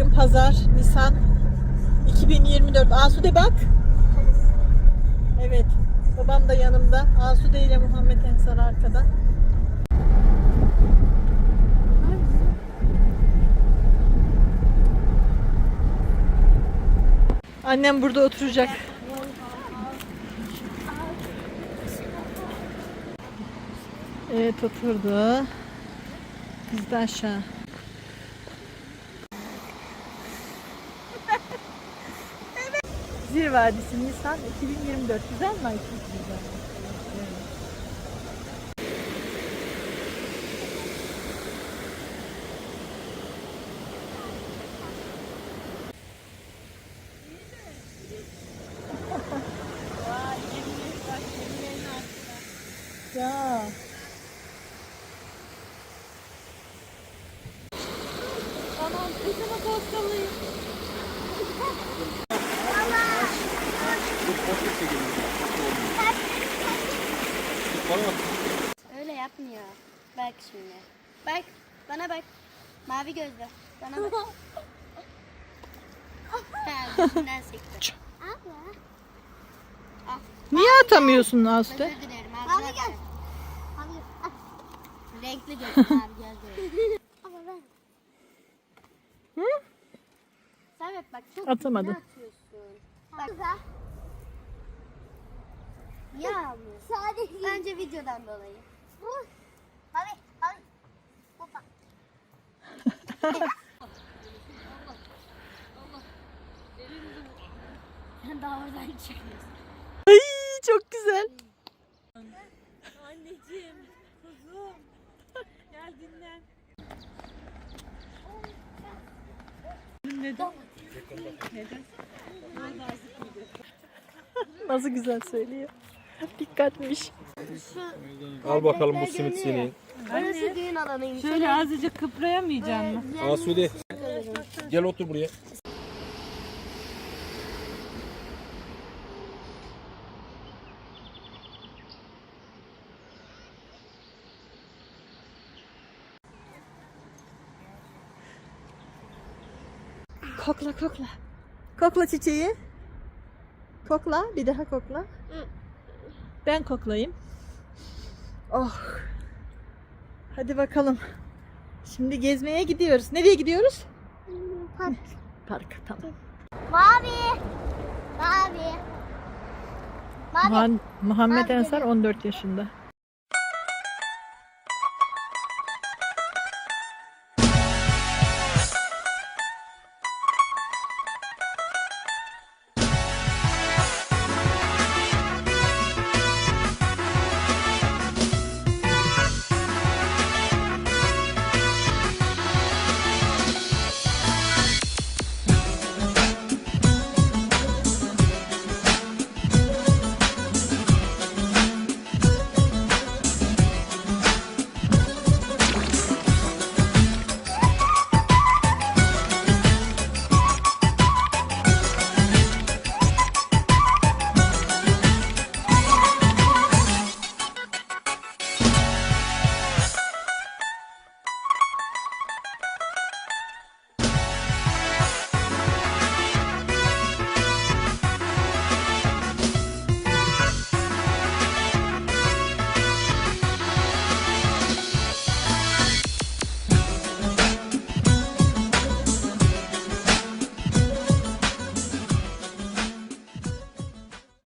Bugün pazar, Nisan 2024. Asude bak. Evet. Babam da yanımda. Asude ile Muhammed Ensar arkada. Annem burada oturacak. Evet oturdu. Biz de aşağı. Zir Vadisi Nisan 2024. Güzel mi Ayşe? Güzel. Evet. Ya. Öyle yapmıyor. Bak şimdi. Bak. Bana bak. Mavi gözlü. Bana bak. ha, gözünden sekti. Abla. Niye atamıyorsun? Özür dilerim. Mavi göz. Renkli göz. Mavi gözlü. Ama ben. Hı? Servet bak çok Atamadı. Ne atıyorsun? Bak. Ya almıyor. Sadece. Bence videodan dolayı. Abi, abi. Hoppa. Sen daha oradan çıkıyorsun. Ay çok güzel. Anneciğim, kuzum. Gel dinlen. Neden? Neden? Nasıl güzel söylüyor. Dikkatmiş. Al bakalım bu simit seni. Orası düğün alanıymış. Şöyle azıcık kıprayamayacak mı? Asude. Gel otur buraya. Kokla kokla. Kokla çiçeği. Kokla. Bir daha kokla. Ben koklayayım. Oh. Hadi bakalım. Şimdi gezmeye gidiyoruz. Nereye gidiyoruz? Park. Park. Tamam. Mavi. Mavi. Mavi. Muhammed Mavi Ensar 14 yaşında.